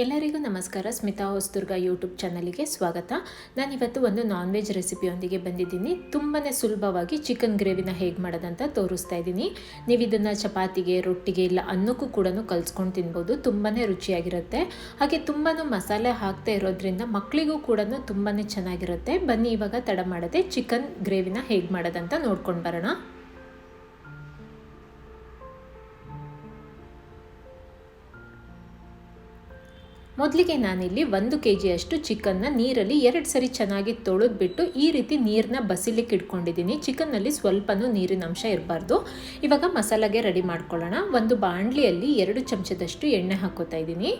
ಎಲ್ಲರಿಗೂ ನಮಸ್ಕಾರ. ಸ್ಮಿತಾ ಹೊಸದುರ್ಗ ಯೂಟ್ಯೂಬ್ ಚಾನಲಿಗೆ ಸ್ವಾಗತ. ನಾನಿವತ್ತು ಒಂದು ನಾನ್ ವೆಜ್ ರೆಸಿಪಿಯೊಂದಿಗೆ ಬಂದಿದ್ದೀನಿ. ತುಂಬಾ ಸುಲಭವಾಗಿ ಚಿಕನ್ ಗ್ರೇವಿನ ಹೇಗೆ ಮಾಡೋದಂತ ತೋರಿಸ್ತಾ ಇದ್ದೀನಿ. ನೀವು ಇದನ್ನು ಚಪಾತಿಗೆ, ರೊಟ್ಟಿಗೆ ಇಲ್ಲ ಅನ್ನಕ್ಕೂ ಕೂಡ ಕಲ್ಸ್ಕೊಂಡು ತಿನ್ಬೋದು. ತುಂಬಾ ರುಚಿಯಾಗಿರುತ್ತೆ. ಹಾಗೆ ತುಂಬಾ ಮಸಾಲೆ ಹಾಕ್ತಾ ಇರೋದ್ರಿಂದ ಮಕ್ಕಳಿಗೂ ಕೂಡ ತುಂಬಾ ಚೆನ್ನಾಗಿರುತ್ತೆ. ಬನ್ನಿ ಇವಾಗ ತಡ ಮಾಡದೆ ಚಿಕನ್ ಗ್ರೇವಿನ ಹೇಗೆ ಮಾಡೋದಂತ ನೋಡ್ಕೊಂಡು ಬರೋಣ. ಮೊದಲಿಗೆ ನಾನಿಲ್ಲಿ ಒಂದು ಕೆ ಜಿಯಷ್ಟು ಚಿಕನ್ನ ನೀರಲ್ಲಿ ಎರಡು ಸರಿ ಚೆನ್ನಾಗಿ ತೊಳೆದ್ಬಿಟ್ಟು ಈ ರೀತಿ ನೀರನ್ನ ಬಸಿಲಿಕ್ಕೆ ಇಟ್ಕೊಂಡಿದ್ದೀನಿ. ಚಿಕನ್ನಲ್ಲಿ ಸ್ವಲ್ಪನೂ ನೀರಿನ ಅಂಶ ಇರಬಾರ್ದು. ಇವಾಗ ಮಸಾಲೆಗೆ ರೆಡಿ ಮಾಡ್ಕೊಳ್ಳೋಣ. ಒಂದು ಬಾಣಲಿಯಲ್ಲಿ ಎರಡು ಚಮಚದಷ್ಟು ಎಣ್ಣೆ ಹಾಕೋತಾ ಇದ್ದೀನಿ.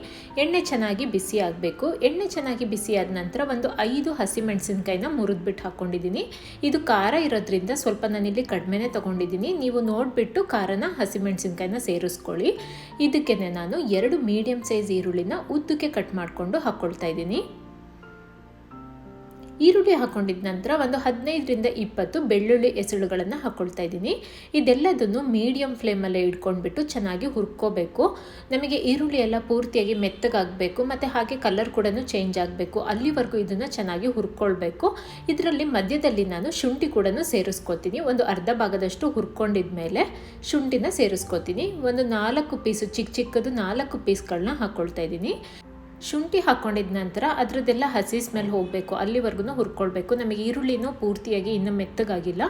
ಎಣ್ಣೆ ಚೆನ್ನಾಗಿ ಬಿಸಿ ಆಗಬೇಕು. ಎಣ್ಣೆ ಚೆನ್ನಾಗಿ ಬಿಸಿ ಆದ ನಂತರ ಒಂದು ಐದು ಹಸಿಮೆಣಸಿನ್ಕಾಯಿನ ಮುರಿದ್ಬಿಟ್ಟು ಹಾಕ್ಕೊಂಡಿದ್ದೀನಿ ಇದು ಖಾರ ಇರೋದ್ರಿಂದ ಸ್ವಲ್ಪ ನಾನಿಲ್ಲಿ ಕಡಿಮೆನೇ ತೊಗೊಂಡಿದ್ದೀನಿ. ನೀವು ನೋಡಿಬಿಟ್ಟು ಖಾರನ ಹಸಿಮೆಣಸಿನ್ಕಾಯಿನ ಸೇರಿಸ್ಕೊಳ್ಳಿ. ಇದಕ್ಕೆ ನಾನು ಎರಡು ಮೀಡಿಯಮ್ ಸೈಜ್ ಈರುಳ್ಳಿನ ಉದ್ದಕ್ಕೆ ಕಟ್ ಮಾಡಿಕೊಂಡು ಹಾಕ್ಕೊಳ್ತಾ ಇದ್ದೀನಿ. ಈರುಳ್ಳಿ ಹಾಕೊಂಡಿದ ನಂತರ ಒಂದು ಹದಿನೈದರಿಂದ ಇಪ್ಪತ್ತು ಬೆಳ್ಳುಳ್ಳಿ ಎಸಳುಗಳನ್ನು ಹಾಕ್ಕೊಳ್ತಾ ಇದ್ದೀನಿ. ಇದೆಲ್ಲದನ್ನು ಮೀಡಿಯಂ ಫ್ಲೇಮಲ್ಲೇ ಇಟ್ಕೊಂಡ್ಬಿಟ್ಟು ಚೆನ್ನಾಗಿ ಹುರ್ಕೋಬೇಕು. ನಮಗೆ ಈರುಳ್ಳಿ ಎಲ್ಲ ಪೂರ್ತಿಯಾಗಿ ಮೆತ್ತಗಾಗಬೇಕು ಮತ್ತು ಹಾಗೆ ಕಲರ್ ಕೂಡ ಚೇಂಜ್ ಆಗಬೇಕು. ಅಲ್ಲಿವರೆಗೂ ಇದನ್ನು ಚೆನ್ನಾಗಿ ಹುರ್ಕೊಳ್ಬೇಕು. ಇದರಲ್ಲಿ ಮಧ್ಯದಲ್ಲಿ ನಾನು ಶುಂಠಿ ಕೂಡ ಸೇರಿಸ್ಕೋತೀನಿ. ಒಂದು ಅರ್ಧ ಭಾಗದಷ್ಟು ಹುರ್ಕೊಂಡಿದ ಮೇಲೆ ಶುಂಠಿನ ಸೇರಿಸ್ಕೋತೀನಿ. ಒಂದು ನಾಲ್ಕು ಪೀಸು ಚಿಕ್ಕ ಚಿಕ್ಕದು ನಾಲ್ಕು ಪೀಸ್ಗಳನ್ನ ಹಾಕ್ಕೊಳ್ತಾ ಇದ್ದೀನಿ. ಶುಂಠಿ ಹಾಕ್ಕೊಂಡಿದ ನಂತರ ಅದರದ್ದೆಲ್ಲ ಹಸಿ ಸ್ಮೆಲ್ ಹೋಗಬೇಕು. ಅಲ್ಲಿವರೆಗೂ ಹುರ್ಕೊಳ್ಬೇಕು. ನಮಗೆ ಈರುಳ್ಳಿನೂ ಪೂರ್ತಿಯಾಗಿ ಇನ್ನೂ ಮೆತ್ತಗಾಗಿಲ್ಲ.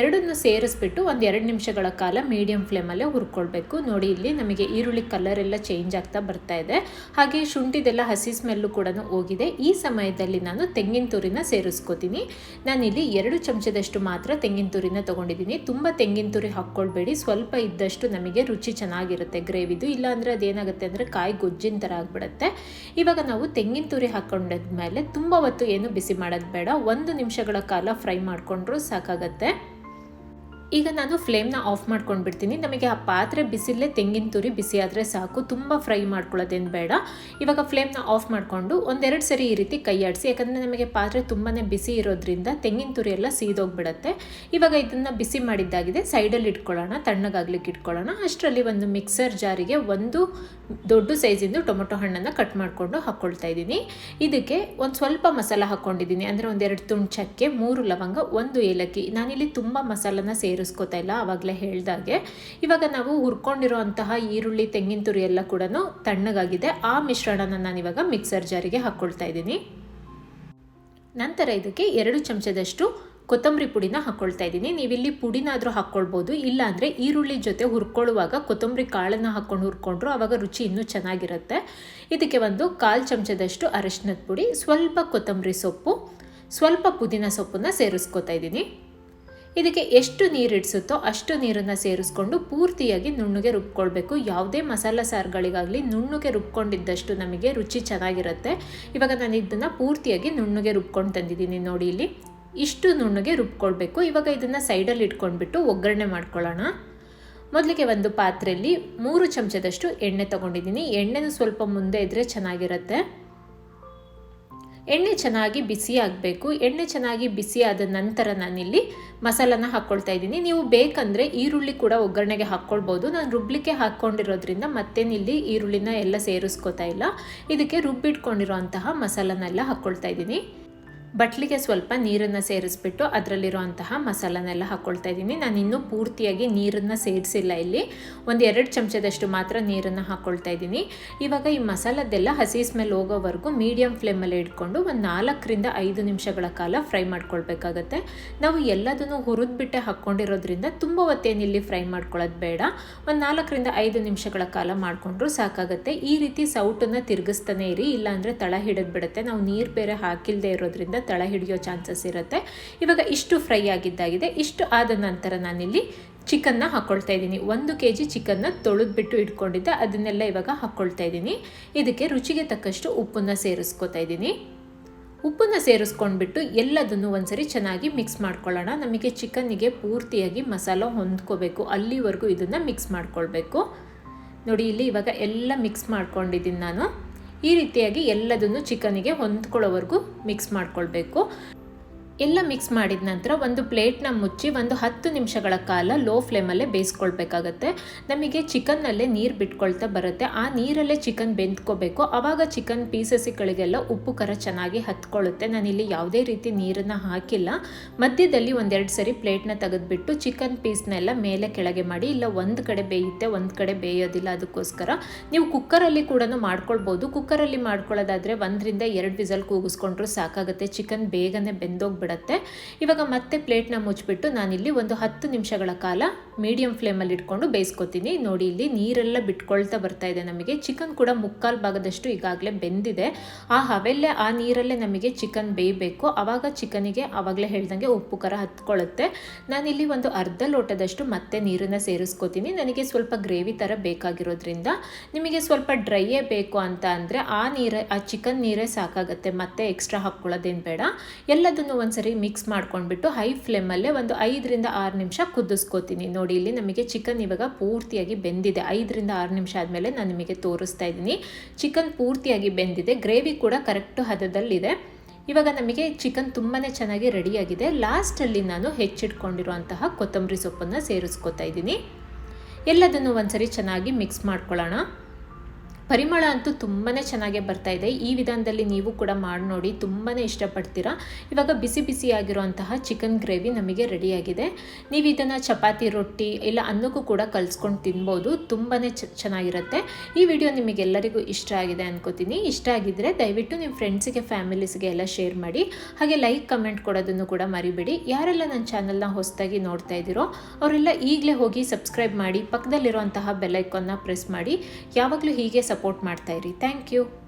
ಎರಡನ್ನು ಸೇರಿಸ್ಬಿಟ್ಟು ಒಂದು ಎರಡು ನಿಮಿಷಗಳ ಕಾಲ ಮೀಡಿಯಂ ಫ್ಲೇಮಲ್ಲೇ ಹುರ್ಕೊಳ್ಬೇಕು. ನೋಡಿ, ಇಲ್ಲಿ ನಮಗೆ ಈರುಳ್ಳಿ ಕಲರ್ ಎಲ್ಲ ಚೇಂಜ್ ಆಗ್ತಾ ಬರ್ತಾ ಇದೆ. ಹಾಗೆ ಶುಂಠಿದೆಲ್ಲ ಹಸಿ ಸ್ಮೆಲ್ಲು ಕೂಡ ಹೋಗಿದೆ. ಈ ಸಮಯದಲ್ಲಿ ನಾನು ತೆಂಗಿನ ತುರಿನ ಸೇರಿಸ್ಕೋತೀನಿ. ನಾನಿಲ್ಲಿ ಎರಡು ಚಮಚದಷ್ಟು ಮಾತ್ರ ತೆಂಗಿನ ತುರಿನ ತೊಗೊಂಡಿದ್ದೀನಿ. ತುಂಬ ತೆಂಗಿನ ತುರಿ ಹಾಕ್ಕೊಳ್ಬೇಡಿ. ಸ್ವಲ್ಪ ಇದ್ದಷ್ಟು ನಮಗೆ ರುಚಿ ಚೆನ್ನಾಗಿರುತ್ತೆ ಗ್ರೇವಿದು. ಇಲ್ಲಾಂದರೆ ಅದೇನಾಗುತ್ತೆ ಅಂದರೆ ಕಾಯಿ ಗೊಜ್ಜಿನ ಥರ ಆಗಿಬಿಡುತ್ತೆ. ಇವಾಗ ನಾವು ತೆಂಗಿನ ತುರಿ ಹಾಕೊಂಡಾದ್ಮೇಲೆ ತುಂಬ ಹೊತ್ತು ಏನು ಬಿಸಿ ಮಾಡೋದು ಬೇಡ, ಒಂದು ನಿಮಿಷಗಳ ಕಾಲ ಫ್ರೈ ಮಾಡಿಕೊಂಡ್ರೂ ಸಾಕಾಗತ್ತೆ. ಈಗ ನಾನು ಫ್ಲೇಮ್ನ ಆಫ್ ಮಾಡ್ಕೊಂಡು ಬಿಡ್ತೀನಿ ನಮಗೆ ಆ ಪಾತ್ರೆ ಬಿಸಿಲೇ ತೆಂಗಿನ ತುರಿ ಬಿಸಿ ಆದರೆ ಸಾಕು. ತುಂಬ ಫ್ರೈ ಮಾಡ್ಕೊಳ್ಳೋದೇನು ಬೇಡ. ಇವಾಗ ಫ್ಲೇಮ್ನ ಆಫ್ ಮಾಡಿಕೊಂಡು ಒಂದೆರಡು ಸರಿ ಈ ರೀತಿ ಕೈ ಆಡಿಸಿ ಯಾಕಂದರೆ ನಮಗೆ ಪಾತ್ರೆ ತುಂಬಾ ಬಿಸಿ ಇರೋದ್ರಿಂದ ತೆಂಗಿನ ತುರಿ ಎಲ್ಲ ಸೀದೋಗ್ಬಿಡತ್ತೆ. ಇವಾಗ ಇದನ್ನು ಬಿಸಿ ಮಾಡಿದ್ದಾಗಿದೆ. ಸೈಡಲ್ಲಿ ಇಟ್ಕೊಳ್ಳೋಣ, ತಣ್ಣಗಾಗ್ಲಿಕ್ಕೆ ಇಟ್ಕೊಳ್ಳೋಣ. ಅಷ್ಟರಲ್ಲಿ ಒಂದು ಮಿಕ್ಸರ್ ಜಾರಿಗೆ ಒಂದು ದೊಡ್ಡ ಸೈಜಿಂದು ಟೊಮೊಟೊ ಹಣ್ಣನ್ನು ಕಟ್ ಮಾಡಿಕೊಂಡು ಹಾಕ್ಕೊಳ್ತಾ ಇದ್ದೀನಿ. ಇದಕ್ಕೆ ಒಂದು ಸ್ವಲ್ಪ ಮಸಾಲ ಹಾಕ್ಕೊಂಡಿದ್ದೀನಿ. ಅಂದರೆ ಒಂದೆರಡು ತುಂಡು ಚಕ್ಕೆ, ಮೂರು ಲವಂಗ, ಒಂದು ಏಲಕ್ಕಿ. ನಾನಿಲ್ಲಿ ತುಂಬ ಮಸಾಲನ ಸೇರಿಸ್ಕೋತಾ ಇಲ್ಲ ಆವಾಗಲೇ ಹೇಳ್ದಾಗೆ ಇವಾಗ ನಾವು ಹುರ್ಕೊಂಡಿರುವಂತಹ ಈರುಳ್ಳಿ, ತೆಂಗಿನ ತುರಿ ಎಲ್ಲ ಕೂಡ ತಣ್ಣಗಾಗಿದೆ. ಆ ಮಿಶ್ರಣನ ನಾನಿವಾಗ ಮಿಕ್ಸರ್ ಜಾರಿಗೆ ಹಾಕ್ಕೊಳ್ತಾ ಇದ್ದೀನಿ. ನಂತರ ಇದಕ್ಕೆ ಎರಡು ಚಮಚದಷ್ಟು ಕೊತ್ತಂಬರಿ ಪುಡಿನ ಹಾಕ್ಕೊಳ್ತಾ ಇದ್ದೀನಿ. ನೀವಿಲ್ಲಿ ಪುಡಿನಾದರೂ ಹಾಕ್ಕೊಳ್ಬೋದು ಇಲ್ಲಾಂದರೆ ಈರುಳ್ಳಿ ಜೊತೆ ಹುರ್ಕೊಳ್ಳುವಾಗ ಕೊತ್ತಂಬರಿ ಕಾಳನ್ನು ಹಾಕ್ಕೊಂಡು ಹುರ್ಕೊಂಡ್ರು ಆವಾಗ ರುಚಿ ಇನ್ನೂ ಚೆನ್ನಾಗಿರುತ್ತೆ. ಇದಕ್ಕೆ ಒಂದು ಕಾಲು ಚಮಚದಷ್ಟು ಅರಶಿನದ ಪುಡಿ, ಸ್ವಲ್ಪ ಕೊತ್ತಂಬರಿ ಸೊಪ್ಪು, ಸ್ವಲ್ಪ ಪುದೀನ ಸೊಪ್ಪನ್ನು ಸೇರಿಸ್ಕೊತಾ ಇದ್ದೀನಿ. ಇದಕ್ಕೆ ಎಷ್ಟು ನೀರು ಇಡಿಸುತ್ತೋ ಅಷ್ಟು ನೀರನ್ನು ಸೇರಿಸ್ಕೊಂಡು ಪೂರ್ತಿಯಾಗಿ ನುಣ್ಣಗೆ ರುಬ್ಕೊಳ್ಬೇಕು. ಯಾವುದೇ ಮಸಾಲ ಸಾರುಗಳಿಗಾಗಲಿ ನುಣ್ಣಗೆ ರುಬ್ಕೊಂಡಿದ್ದಷ್ಟು ನಮಗೆ ರುಚಿ ಚೆನ್ನಾಗಿರುತ್ತೆ. ಇವಾಗ ನಾನು ಇದನ್ನು ಪೂರ್ತಿಯಾಗಿ ನುಣ್ಣಗೆ ರುಬ್ಕೊಂಡು ತಂದಿದ್ದೀನಿ ನೋಡಿ ಇಲ್ಲಿ. ಇಷ್ಟು ನುಣ್ಣಗೆ ರುಬ್ಕೊಳ್ಬೇಕು. ಇವಾಗ ಇದನ್ನು ಸೈಡಲ್ಲಿ ಇಟ್ಕೊಂಡ್ಬಿಟ್ಟು ಒಗ್ಗರಣೆ ಮಾಡ್ಕೊಳ್ಳೋಣ. ಮೊದಲಿಗೆ ಒಂದು ಪಾತ್ರೆಯಲ್ಲಿ ಮೂರು ಚಮಚದಷ್ಟು ಎಣ್ಣೆ ತೊಗೊಂಡಿದ್ದೀನಿ. ಎಣ್ಣೆನೂ ಸ್ವಲ್ಪ ಮುಂದೆ ಇದ್ದರೆ ಚೆನ್ನಾಗಿರುತ್ತೆ. ಎಣ್ಣೆ ಚೆನ್ನಾಗಿ ಬಿಸಿ ಆಗಬೇಕು. ಎಣ್ಣೆ ಚೆನ್ನಾಗಿ ಬಿಸಿ ಆದ ನಂತರ ನಾನಿಲ್ಲಿ ಮಸಾಲನ ಹಾಕ್ಕೊಳ್ತಾ ಇದ್ದೀನಿ. ನೀವು ಬೇಕಂದರೆ ಈರುಳ್ಳಿ ಕೂಡ ಒಗ್ಗರಣೆಗೆ ಹಾಕ್ಕೊಳ್ಬೋದು ನಾನು ರುಬ್ಲಿಕ್ಕೆ ಹಾಕ್ಕೊಂಡಿರೋದ್ರಿಂದ ಮತ್ತೇನಿಲ್ಲಿ ಈರುಳ್ಳಿನ ಎಲ್ಲ ಸೇರಿಸ್ಕೋತಾ ಇಲ್ಲ. ಇದಕ್ಕೆ ರುಬ್ಬಿಟ್ಕೊಂಡಿರೋ ಅಂತಹ ಮಸಾಲನೆಲ್ಲ ಹಾಕ್ಕೊಳ್ತಾ ಇದ್ದೀನಿ. ಬಟ್ಲಿಗೆ ಸ್ವಲ್ಪ ನೀರನ್ನು ಸೇರಿಸ್ಬಿಟ್ಟು ಅದರಲ್ಲಿರುವಂತಹ ಮಸಾಲನೆಲ್ಲ ಹಾಕ್ಕೊಳ್ತಾ ಇದ್ದೀನಿ. ನಾನು ಇನ್ನೂ ಪೂರ್ತಿಯಾಗಿ ನೀರನ್ನು ಸೇರಿಸಿಲ್ಲ ಇಲ್ಲಿ. ಒಂದು ಎರಡು ಚಮಚದಷ್ಟು ಮಾತ್ರ ನೀರನ್ನು ಹಾಕ್ಕೊಳ್ತಾ ಇದ್ದೀನಿ. ಇವಾಗ ಈ ಮಸಾಲದ್ದೆಲ್ಲ ಹಸಿ ಸ್ಮೆಲ್ ಹೋಗೋವರೆಗೂ ಮೀಡಿಯಂ ಫ್ಲೇಮಲ್ಲಿ ಇಟ್ಕೊಂಡು ಒಂದು ನಾಲ್ಕರಿಂದ ಐದು ನಿಮಿಷಗಳ ಕಾಲ ಫ್ರೈ ಮಾಡ್ಕೊಳ್ಬೇಕಾಗತ್ತೆ. ನಾವು ಎಲ್ಲದನ್ನು ಹುರಿದ್ಬಿಟ್ಟೆ ಹಾಕ್ಕೊಂಡಿರೋದ್ರಿಂದ ತುಂಬ ಹೊತ್ತೇನಿಲ್ಲಿ ಫ್ರೈ ಮಾಡ್ಕೊಳ್ಳೋದು ಬೇಡ. ಒಂದು ನಾಲ್ಕರಿಂದ ಐದು ನಿಮಿಷಗಳ ಕಾಲ ಮಾಡಿಕೊಂಡ್ರೂ ಸಾಕಾಗುತ್ತೆ. ಈ ರೀತಿ ಸೌಟನ್ನು ತಿರುಗಿಸ್ತಾನೆ ಇರಿ. ಇಲ್ಲಾಂದರೆ ತಳ ಹಿಡಿದು ಬಿಡುತ್ತೆ ನಾವು ನೀರು ಬೇರೆ ಹಾಕಿಲ್ಲದೆ ಇರೋದ್ರಿಂದ ತಳ ಹಿಡಿಯೋ ಚಾನ್ಸಸ್ ಇರುತ್ತೆ. ಇವಾಗ ಇಷ್ಟು ಫ್ರೈ ಆಗಿದ್ದಾಗಿದೆ. ಇಷ್ಟು ಆದ ನಂತರ ನಾನಿಲ್ಲಿ ಚಿಕನ್ನ ಹಾಕ್ಕೊಳ್ತಾ ಇದ್ದೀನಿ. ಒಂದು ಕೆ ಜಿ ಚಿಕನ್ನ ತೊಳೆದ್ಬಿಟ್ಟು ಇಟ್ಕೊಂಡಿದ್ದೆ. ಅದನ್ನೆಲ್ಲ ಇವಾಗ ಹಾಕ್ಕೊಳ್ತಾ ಇದ್ದೀನಿ. ಇದಕ್ಕೆ ರುಚಿಗೆ ತಕ್ಕಷ್ಟು ಉಪ್ಪನ್ನು ಸೇರಿಸ್ಕೊತಾ ಇದ್ದೀನಿ. ಉಪ್ಪನ್ನು ಸೇರಿಸ್ಕೊಂಡ್ಬಿಟ್ಟು ಎಲ್ಲದನ್ನು ಒಂದ್ಸರಿ ಚೆನ್ನಾಗಿ ಮಿಕ್ಸ್ ಮಾಡ್ಕೊಳ್ಳೋಣ. ನಮಗೆ ಚಿಕನ್ನಿಗೆ ಪೂರ್ತಿಯಾಗಿ ಮಸಾಲ ಹೊಂದ್ಕೋಬೇಕು. ಅಲ್ಲಿವರೆಗೂ ಇದನ್ನು ಮಿಕ್ಸ್ ಮಾಡ್ಕೊಳ್ಬೇಕು. ನೋಡಿ, ಇಲ್ಲಿ ಇವಾಗ ಎಲ್ಲ ಮಿಕ್ಸ್ ಮಾಡ್ಕೊಂಡಿದ್ದೀನಿ ನಾನು. ಈ ರೀತಿಯಾಗಿ ಎಲ್ಲದನ್ನು ಚಿಕನಿಗೆ ಹೊಂದ್ಕೊಳ್ಳೋವರೆಗೂ ಮಿಕ್ಸ್ ಮಾಡ್ಕೊಳ್ಬೇಕು. ಎಲ್ಲ ಮಿಕ್ಸ್ ಮಾಡಿದ ನಂತರ ಒಂದು ಪ್ಲೇಟ್ನ ಮುಚ್ಚಿ ಒಂದು ಹತ್ತು ನಿಮಿಷಗಳ ಕಾಲ ಲೋ ಫ್ಲೇಮಲ್ಲೇ ಬೇಯಿಸ್ಕೊಳ್ಬೇಕಾಗತ್ತೆ. ನಮಗೆ ಚಿಕನ್ನಲ್ಲೇ ನೀರು ಬಿಟ್ಕೊಳ್ತಾ ಬರುತ್ತೆ. ಆ ನೀರಲ್ಲೇ ಚಿಕನ್ ಬೆಂದ್ಕೋಬೇಕು. ಆವಾಗ ಚಿಕನ್ ಪೀಸಸ್ಗಳಿಗೆಲ್ಲ ಉಪ್ಪು, ಖರ ಚೆನ್ನಾಗಿ ಹತ್ಕೊಳ್ಳುತ್ತೆ. ನಾನಿಲ್ಲಿ ಯಾವುದೇ ರೀತಿ ನೀರನ್ನು ಹಾಕಿಲ್ಲ. ಮಧ್ಯದಲ್ಲಿ ಒಂದೆರಡು ಸರಿ ಪ್ಲೇಟ್ನ ತೆಗೆದುಬಿಟ್ಟು ಚಿಕನ್ ಪೀಸ್ನೆಲ್ಲ ಮೇಲೆ ಕೆಳಗೆ ಮಾಡಿ, ಇಲ್ಲ ಒಂದು ಕಡೆ ಬೇಯುತ್ತೆ, ಒಂದು ಕಡೆ ಬೇಯೋದಿಲ್ಲ ಅದಕ್ಕೋಸ್ಕರ. ನೀವು ಕುಕ್ಕರಲ್ಲಿ ಕೂಡ ಮಾಡ್ಕೊಳ್ಬೋದು. ಕುಕ್ಕರಲ್ಲಿ ಮಾಡ್ಕೊಳ್ಳೋದಾದರೆ ಒಂದರಿಂದ ಎರಡು ವಿಸಲ್ ಕೂಗಿಸ್ಕೊಂಡ್ರು ಸಾಕಾಗುತ್ತೆ. ಚಿಕನ್ ಬೇಗನೆ ಬೆಂದೋಗ್ಬಿಡುತ್ತೆ. ಇವಾಗ ಮತ್ತೆ ಪ್ಲೇಟ್ನ ಮುಚ್ಚಿಬಿಟ್ಟು ನಾನಿಲ್ಲಿ ಒಂದು ಹತ್ತು ನಿಮಿಷಗಳ ಕಾಲ ಮೀಡಿಯಂ ಫ್ಲೇಮಲ್ಲಿ ಇಟ್ಕೊಂಡು ಬೇಯಿಸ್ಕೊತೀನಿ. ನೋಡಿ, ಇಲ್ಲಿ ನೀರೆಲ್ಲ ಬಿಟ್ಕೊಳ್ತಾ ಬರ್ತಾ ಇದೆ ನಮಗೆ. ಚಿಕನ್ ಕೂಡ ಮುಕ್ಕಾಲು ಭಾಗದಷ್ಟು ಈಗಾಗಲೇ ಬೆಂದಿದೆ. ಆ ಹವೆಲ್ಲೇ, ಆ ನೀರಲ್ಲೇ ನಮಗೆ ಚಿಕನ್ ಬೇಯಬೇಕು. ಆವಾಗ ಚಿಕನಿಗೆ ಆವಾಗಲೇ ಹೇಳ್ದಂಗೆ ಉಪ್ಪು, ಖರ ಹತ್ಕೊಳ್ಳುತ್ತೆ. ನಾನಿಲ್ಲಿ ಒಂದು ಅರ್ಧ ಲೋಟದಷ್ಟು ಮತ್ತೆ ನೀರನ್ನು ಸೇರಿಸ್ಕೋತೀನಿ. ನನಗೆ ಸ್ವಲ್ಪ ಗ್ರೇವಿ ಥರ ಬೇಕಾಗಿರೋದ್ರಿಂದ. ನಿಮಗೆ ಸ್ವಲ್ಪ ಡ್ರೈಯೇ ಬೇಕು ಅಂತ ಅಂದರೆ ಆ ನೀರೇ, ಆ ಚಿಕನ್ ನೀರೇ ಸಾಕಾಗುತ್ತೆ. ಮತ್ತೆ ಎಕ್ಸ್ಟ್ರಾ ಹಾಕ್ಕೊಳ್ಳೋದೇನು ಬೇಡ. ಎಲ್ಲದನ್ನು ಒಂದ್ಸರಿ ಮಿಕ್ಸ್ ಮಾಡ್ಕೊಂಡ್ಬಿಟ್ಟು ಹೈ ಫ್ಲೇಮಲ್ಲೇ ಒಂದು ಐದರಿಂದ ಆರು ನಿಮಿಷ ಕುದಿಸ್ಕೋತೀನಿ. ನೋಡಿ ಇಲ್ಲಿ ನಮಗೆ ಚಿಕನ್ ಇವಾಗ ಪೂರ್ತಿಯಾಗಿ ಬೆಂದಿದೆ. ಐದರಿಂದ ಆರು ನಿಮಿಷ ಆದಮೇಲೆ ನಾನು ನಿಮಗೆ ತೋರಿಸ್ತಾ ಇದ್ದೀನಿ. ಚಿಕನ್ ಪೂರ್ತಿಯಾಗಿ ಬೆಂದಿದೆ. ಗ್ರೇವಿ ಕೂಡ ಕರೆಕ್ಟು ಹದದಲ್ಲಿದೆ. ಇವಾಗ ನಮಗೆ ಚಿಕನ್ ತುಂಬಾ ಚೆನ್ನಾಗಿ ರೆಡಿಯಾಗಿದೆ. ಲಾಸ್ಟಲ್ಲಿ ನಾನು ಹೆಚ್ಚಿಟ್ಕೊಂಡಿರುವಂತಹ ಕೊತ್ತಂಬರಿ ಸೊಪ್ಪನ್ನು ಸೇರಿಸ್ಕೊತಾ ಇದ್ದೀನಿ. ಎಲ್ಲದನ್ನು ಒಂದ್ಸರಿ ಚೆನ್ನಾಗಿ ಮಿಕ್ಸ್ ಮಾಡ್ಕೊಳ್ಳೋಣ. ಪರಿಮಳ ಅಂತೂ ತುಂಬಾ ಚೆನ್ನಾಗೇ ಬರ್ತಾ ಇದೆ. ಈ ವಿಧಾನದಲ್ಲಿ ನೀವು ಕೂಡ ಮಾಡಿ ನೋಡಿ ತುಂಬಾ ಇಷ್ಟಪಡ್ತೀರಾ. ಇವಾಗ ಬಿಸಿ ಬಿಸಿಯಾಗಿರುವಂತಹ ಚಿಕನ್ ಗ್ರೇವಿ ನಮಗೆ ರೆಡಿಯಾಗಿದೆ ನೀವು ಇದನ್ನು ಚಪಾತಿ, ರೊಟ್ಟಿ ಇಲ್ಲ ಅನ್ನಕ್ಕೂ ಕೂಡ ಕಲಿಸ್ಕೊಂಡು ತಿನ್ಬೋದು. ತುಂಬಾ ಚೆನ್ನಾಗಿರುತ್ತೆ. ಈ ವಿಡಿಯೋ ನಿಮಗೆಲ್ಲರಿಗೂ ಇಷ್ಟ ಆಗಿದೆ ಅನ್ಕೋತೀನಿ. ಇಷ್ಟ ಆಗಿದ್ದರೆ ದಯವಿಟ್ಟು ನಿಮ್ಮ ಫ್ರೆಂಡ್ಸಿಗೆ ಫ್ಯಾಮಿಲೀಸ್ಗೆ ಎಲ್ಲ ಶೇರ್ ಮಾಡಿ. ಹಾಗೆ ಲೈಕ್ ಕಮೆಂಟ್ ಕೊಡೋದನ್ನು ಕೂಡ ಮರಿಬೇಡಿ. ಯಾರೆಲ್ಲ ನನ್ನ ಚಾನಲ್ನ ಹೊಸದಾಗಿ ನೋಡ್ತಾ ಇದ್ದೀರೋ, ಅವರೆಲ್ಲ ಈಗಲೇ ಹೋಗಿ ಸಬ್ಸ್ಕ್ರೈಬ್ ಮಾಡಿ, ಪಕ್ಕದಲ್ಲಿರುವಂತಹ ಬೆಲ್ಲೈಕನ್ನ ಪ್ರೆಸ್ ಮಾಡಿ. ಯಾವಾಗಲೂ ಹೀಗೆ ಸಪೋರ್ಟ್ ಮಾಡ್ತಾ ಇರಿ. Thank you.